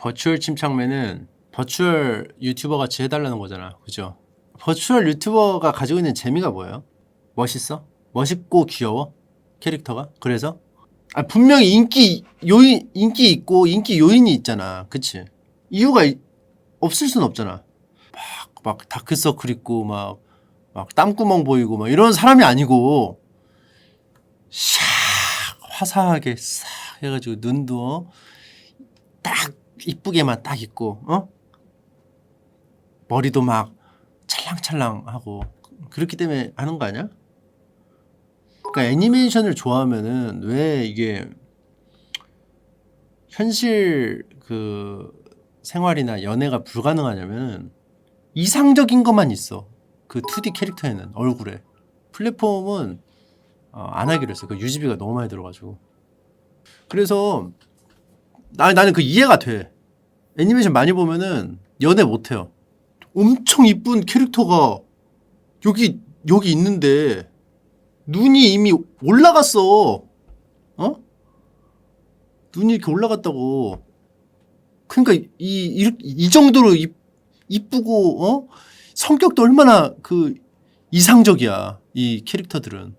버추얼 침착맨은 버추얼 유튜버 같이 해달라는 거잖아. 그죠? 버추얼 유튜버가 가지고 있는 재미가 뭐예요? 멋있어? 멋있고 귀여워? 캐릭터가? 그래서? 아, 분명히 인기 요인, 인기 있고 인기 요인이 있잖아. 그치? 이유가 이- 없을 순 없잖아. 막, 막 다크서클 있고 막, 막 땀구멍 보이고 막 이런 사람이 아니고 샥 화사하게 싹 해가지고 눈도 어? 딱 이쁘게만 딱 있고 어? 머리도 막 찰랑찰랑하고 그렇기 때문에 하는 거 아니야? 그러니까 애니메이션을 좋아하면은 왜 이게 현실 그 생활이나 연애가 불가능하냐면은 이상적인 것만 있어. 그 2D 캐릭터에는 얼굴에. 플랫폼은 어, 안 하기로 했어. 그 유지비가 너무 많이 들어가지고. 그래서 나, 나는 그 이해가 돼. 애니메이션 많이 보면은 연애 못 해요. 엄청 이쁜 캐릭터가 여기 여기 있는데 눈이 이미 올라갔어. 어? 눈이 이렇게 올라갔다고. 그러니까 이 이, 이 정도로 이, 이쁘고 어? 성격도 얼마나 그 이상적이야. 이 캐릭터들은.